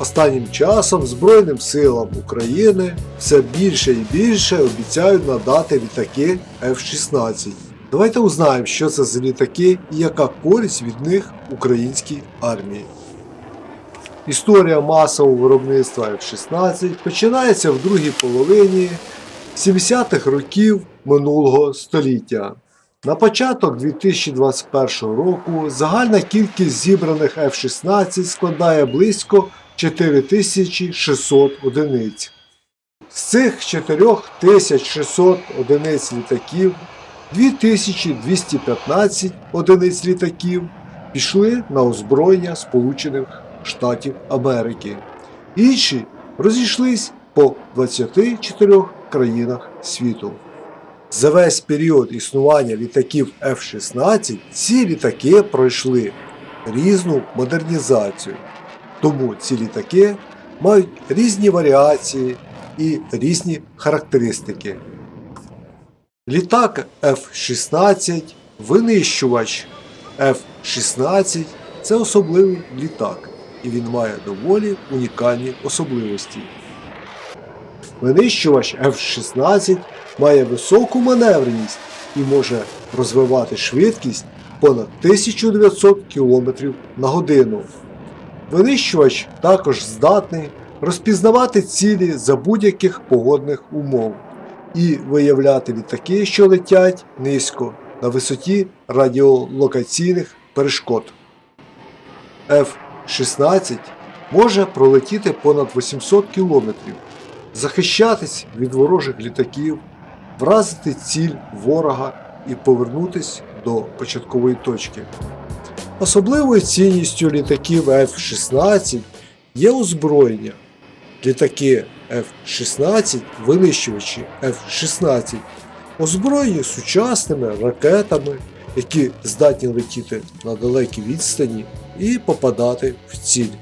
Останнім часом Збройним силам України все більше і більше обіцяють надати літаки F-16. Давайте узнаємо, що це за літаки і яка користь від них українській армії. Історія масового виробництва F-16 починається в другій половині 70-х років минулого століття. На початок 2021 року загальна кількість зібраних F-16 складає близько 4600 одиниць. З цих 4600 одиниць літаків 2215 одиниць літаків пішли на озброєння Сполучених Штатів Америки. Інші розійшлись по 24 країнах світу. За весь період існування літаків F-16 ці літаки пройшли різну модернізацію. Тому ці літаки мають різні варіації і різні характеристики. Літак F-16, винищувач F-16 це особливий літак, і він має доволі унікальні особливості. Винищувач F-16 має високу маневреність і може розвивати швидкість понад 1900 км на годину. Винищувач також здатний розпізнавати цілі за будь-яких погодних умов і виявляти літаки, що летять низько на висоті радіолокаційних перешкод. F-16 може пролетіти понад 800 км, захищатись від ворожих літаків, вразити ціль ворога і повернутись до початкової точки. Особливою цінністю літаків F-16 є озброєння. Літаки F-16, винищувачі F-16 озброєні сучасними ракетами, які здатні летіти на далекі відстані і попадати в ціль.